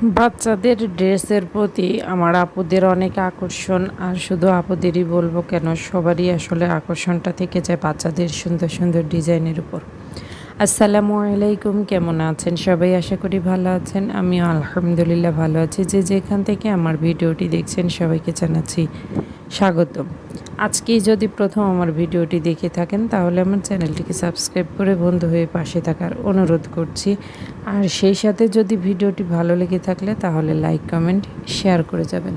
বাচ্চাদের ড্রেসের প্রতি আমার আপুদের অনেক আকর্ষণ, আর শুধু আপুদেরই বলব কেন, সবারই আসলে আকর্ষণটা থেকে যায় বাচ্চাদের সুন্দর সুন্দর ডিজাইনের উপর। আসসালামু আলাইকুম, কেমন আছেন? সবাই আশা করি ভালো আছেন। আমিও আলহামদুলিল্লাহ ভালো আছি। যে যেখান থেকে আমার ভিডিওটি দেখছেন, সবাইকে জানাচ্ছি স্বাগতম। আজকেই যদি প্রথম আমার ভিডিওটি দেখে থাকেন, তাহলে আমার চ্যানেলটিকে সাবস্ক্রাইব করে বন্ধু হয়ে পাশে থাকার অনুরোধ করছি। আর সেই সাথে যদি ভিডিওটি ভালো লেগে থাকলে, তাহলে লাইক, কমেন্ট, শেয়ার করে যাবেন।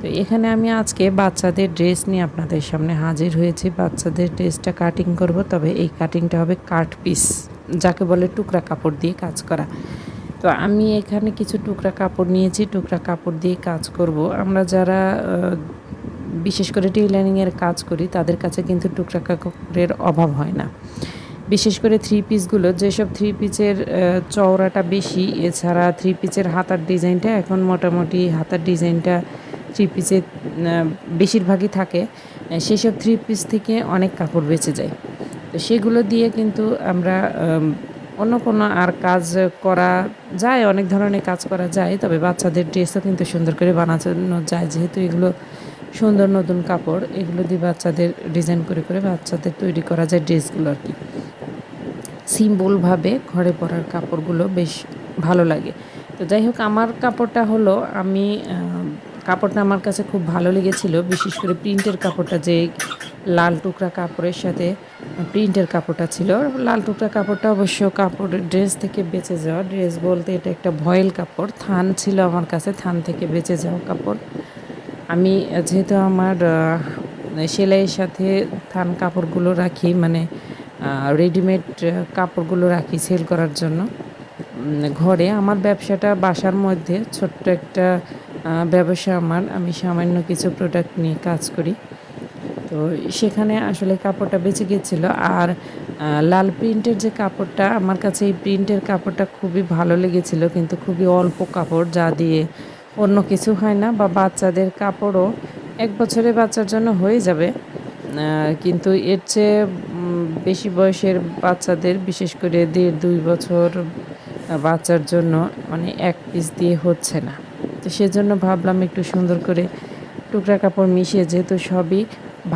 তো এখানে আমি আজকে বাচ্চাদের ড্রেস নিয়ে আপনাদের সামনে হাজির হয়েছি। বাচ্চাদের ড্রেসটা কাটিং করব, তবে এই কাটিংটা হবে কাট পিস, যাকে বলে টুকরা কাপড় দিয়ে কাজ করা। তো আমি এখানে কিছু টুকরা কাপড় নিয়েছি। টুকরা কাপড় দিয়ে কাজ করব। আমরা যারা বিশেষ করে টেইলারিংয়ের কাজ করি, তাদের কাছে কিন্তু টুকরা কাপড়ের অভাব হয় না। বিশেষ করে থ্রি পিসগুলো যেসব থ্রি পিচের চওড়াটা বেশি, এছাড়া থ্রি পিচের হাতার ডিজাইনটা এখন মোটামুটি হাতার ডিজাইনটা থ্রি পিচের বেশিরভাগই থাকে। সেসব থ্রি পিস থেকে অনেক কাপড় বেঁচে যায়। তো সেগুলো দিয়ে কিন্তু আমরা অন্য কোনো আর কাজ করা যায়, অনেক ধরনের কাজ করা যায়, তবে বাচ্চাদের ড্রেসও কিন্তু সুন্দর করে বানানো যায়, যেহেতু এগুলো সুন্দর নতুন কাপড়, এগুলো দিয়ে বাচ্চাদের ডিজাইন করে করে বাচ্চাদের তৈরি করা যায় ড্রেসগুলো আর কি। সিম্পলভাবে ঘরে পরার কাপড়গুলো বেশ ভালো লাগে। তো যাই হোক, আমার কাপড়টা হলো, আমি কাপড়টা আমার কাছে খুব ভালো লেগেছিল, বিশেষ করে প্রিন্টের কাপড়টা যে লাল টুকরা কাপড়ের সাথে প্রিন্টের কাপড়টা ছিল। লাল টুকরা কাপড়টা অবশ্য কাপড়ের ড্রেস থেকে বেঁচে যাওয়া, ড্রেস বলতে এটা একটা ভয়েল কাপড়, থান ছিল আমার কাছে, থান থেকে বেঁচে যাওয়া কাপড়। আমি যেহেতু আমার সেলাইয়ের সাথে থান কাপড়গুলো রাখি মানে রেডিমেড কাপড়গুলো রাখি সেল করার জন্য ঘরে আমার ব্যবসাটা বাসার মধ্যে ছোট্ট একটা ব্যবসা আমার, আমি সামান্য কিছু প্রোডাক্ট নিয়ে কাজ করি। তো সেখানে আসলে কাপড়টা বেঁচে গিয়েছিল আর লাল প্রিন্টের যে কাপড়টা, আমার কাছে এই প্রিন্টের কাপড়টা খুবই ভালো লেগেছিল, কিন্তু খুবই অল্প কাপড়, যা দিয়ে অন্য কিছু হয় না, বা বাচ্চাদের কাপড়ও এক বছরের বাচ্চার জন্য হয়ে যাবে। কিন্তু এর চেয়ে বেশি বয়সের বাচ্চাদের, বিশেষ করে দেড় দুই বছর বাচ্চার জন্য মানে এক পিস দিয়ে হচ্ছে না। তো সেজন্য ভাবলাম একটু সুন্দর করে টুকরা কাপড় মিশিয়ে, যেহেতু সবই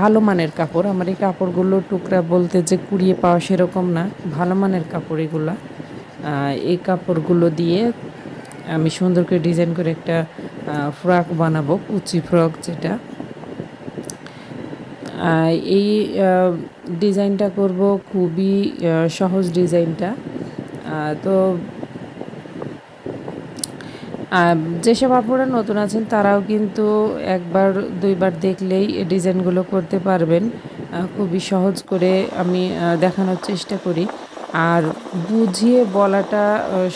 ভালো মানের কাপড়, আমার এই কাপড়গুলো টুকরা বলতে যে কুড়িয়ে পাওয়া সেরকম না, ভালো মানের কাপড় এগুলা। এই কাপড়গুলো দিয়ে আমি সুন্দর করে ডিজাইন করে একটা ফ্রক বানাবো, কুচি ফ্রক যেটা। এই ডিজাইনটা করব খুবই সহজ ডিজাইনটা তো যেসব আপনারা নতুন আছেন তারাও কিন্তু একবার, দুইবার দেখলেই ডিজাইনগুলো করতে পারবেন। খুবই সহজ করে আমি দেখানোর চেষ্টা করি। আর বুঝিয়ে বলাটা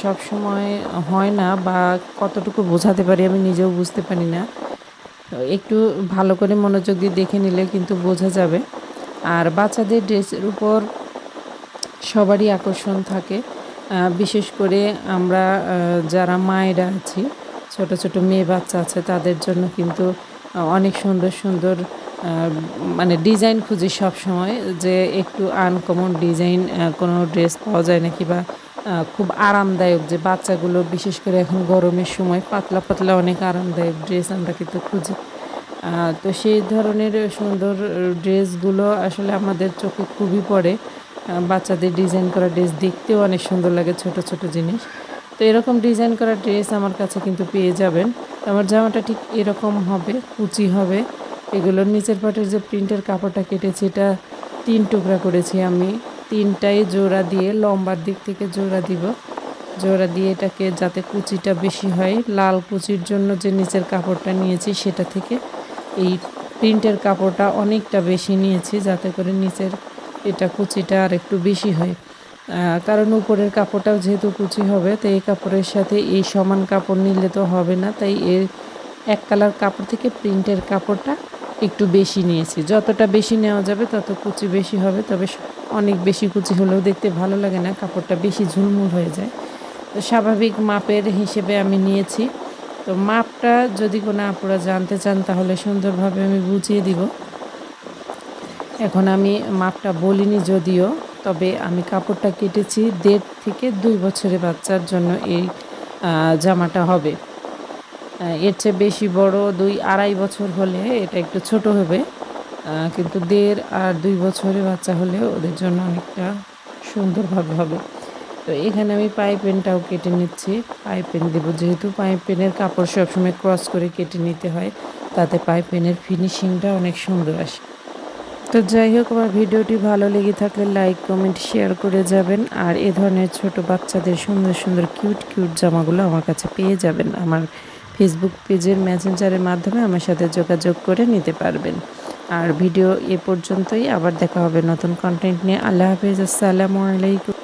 সব সময় হয় না বা কতটুকু বোঝাতে পারি আমি নিজেও বুঝতে পারি না। একটু ভালো করে মনোযোগ দিয়ে দেখে নিলে কিন্তু বোঝা যাবে। আর বাচ্চাদের ড্রেসের উপর সবারই আকর্ষণ থাকে। বিশেষ করে আমরা যারা মায়েরা আছি, ছোট ছোট মেয়ে বাচ্চা আছে, তাদের জন্য কিন্তু অনেক সুন্দর সুন্দর মানে ডিজাইন খুঁজি সব সময় যে একটু আনকমন ডিজাইন কোনো ড্রেস পাওয়া যায় নাকি বা খুব আরামদায়ক যে বাচ্চাগুলো, বিশেষ করে এখন গরমের সময় পাতলা পাতলা অনেক আরামদায়ক ড্রেস আমরা কিন্তু খুঁজি। তো সেই ধরনের সুন্দর ড্রেসগুলো আসলে আমাদের চোখে খুবই পড়ে। বাচ্চাদের ডিজাইন করা ড্রেস দেখতেও অনেক সুন্দর লাগে ছোট ছোট জিনিস। তো এরকম ডিজাইন করা ড্রেস আমার কাছে কিন্তু পেয়ে যাবেন। আমার জামাটা ঠিক এরকম হবে, কুচি হবে। এগুলোর নিচের পাটের যে প্রিন্টের কাপড়টা কেটেছি, এটা তিন টুকরা করেছি আমি। তিনটাই জোড়া দিয়ে, লম্বার দিক থেকে জোড়া দিব। জোড়া দিয়ে এটাকে যাতে কুচিটা বেশি হয়, লাল কুচির জন্য যে নিচের কাপড়টা নিয়েছি সেটা থেকে এই প্রিন্টের কাপড়টা অনেকটা বেশি নিয়েছি, যাতে করে নিচের এটা কুচিটা আর একটু বেশি হয়। কারণ উপরের কাপড়টাও যেহেতু কুচি হবে, তো এই কাপড়ের সাথে এই সমান কাপড় নিলে তো হবে না। তাই এর এক কালার কাপড় থেকে প্রিন্টের কাপড়টা একটু বেশি নিয়েছি। যতটা বেশি নেওয়া যাবে তত কুচি বেশি হবে, তবে অনেক বেশি কুচি হলেও দেখতে ভালো লাগে না, কাপড়টা বেশি ঝুলমুল হয়ে যায়। তো স্বাভাবিক মাপের হিসেবে আমি নিয়েছি। তো মাপটা যদি কোনো আপুরা জানতে চান তাহলে সুন্দরভাবে আমি বুঝিয়ে দিব। এখন আমি মাপটা বলিনি যদিও, তবে আমি কাপড়টা কেটেছি দেড় থেকে দুই বছরের বাচ্চার জন্য এই জামাটা হবে। এর চেয়ে বেশি বড় দুই আড়াই বছর হলে এটা একটু ছোট হবে। কিন্তু দেড় আর দুই বছরের বাচ্চা হলে ওদের জন্য অনেকটা সুন্দরভাবে হবে। তো এখানে আমি পাইপেনটাও কেটে নিচ্ছি। পাইপেন দেবো, যেহেতু পাইপেনের কাপড় সবসময় ক্রস করে কেটে নিতে হয়, তাতে পাইপেনের ফিনিশিংটা অনেক সুন্দর আসে। তো যাই হোক, আমার ভিডিওটি ভালো লেগে থাকলে লাইক, কমেন্ট, শেয়ার করে যাবেন। আর এ ধরনের ছোট বাচ্চাদের সুন্দর সুন্দর কিউট কিউট জামাগুলো আমার কাছে পেয়ে যাবেন। আমার ফেসবুক পেজের মেসেঞ্জারের মাধ্যমে আমার সাথে যোগাযোগ করে নিতে পারবেন। আর ভিডিও এ পর্যন্তই। আবার দেখা হবে নতুন কন্টেন্ট নিয়ে। আল্লাহ হাফিজ। আসসালামু আলাইকুম।